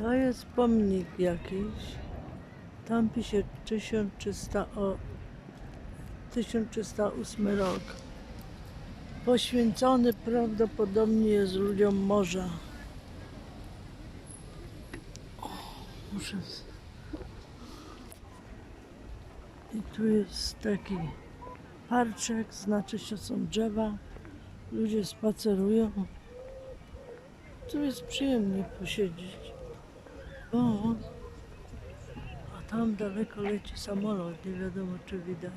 To jest pomnik jakiś. Tam pisze 1300 o 1308 rok. Poświęcony prawdopodobnie jest ludziom morza. O, muszę. I tu jest taki parczek, znaczy się są drzewa. Ludzie spacerują. Tu jest przyjemnie posiedzieć. O, a tam daleko leci samolot, nie wiadomo czy widać.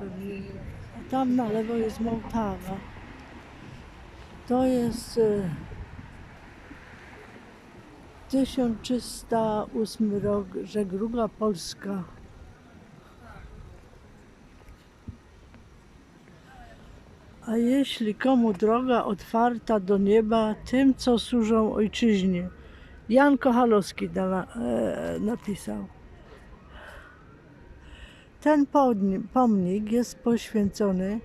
A tam na lewo jest Mołtawa. To jest e, 1308 rok, żegluga polska. A jeśli komu droga otwarta do nieba, tym co służą ojczyźnie. Jan Kochalowski e, napisał. Ten pomnik jest poświęcony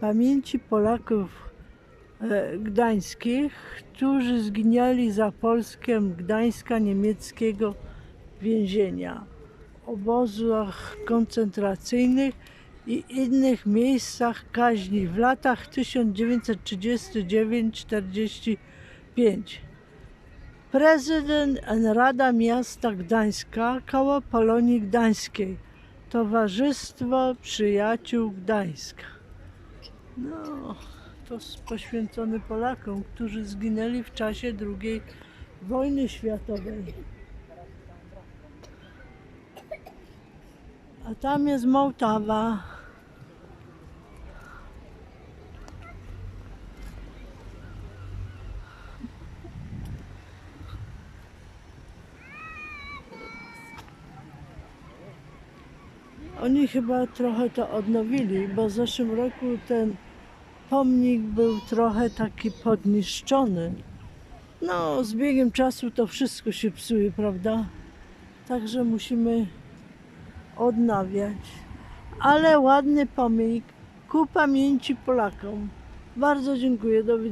pamięci Polaków e, gdańskich, którzy zginęli za Polskę Gdańska niemieckiego więzienia, obozach koncentracyjnych i innych miejscach kaźni w latach 1939-45. Prezydent Rada Miasta Gdańska koło Polonii Gdańskiej. Towarzystwo Przyjaciół Gdańska. No, to poświęcony Polakom, którzy zginęli w czasie II wojny światowej. A tam jest Mołtawa. Oni chyba trochę to odnowili, bo w zeszłym roku ten pomnik był trochę taki podniszczony. No, z biegiem czasu to wszystko się psuje, prawda? Także musimy odnawiać. Ale ładny pomnik ku pamięci Polakom. Bardzo dziękuję, do widzenia.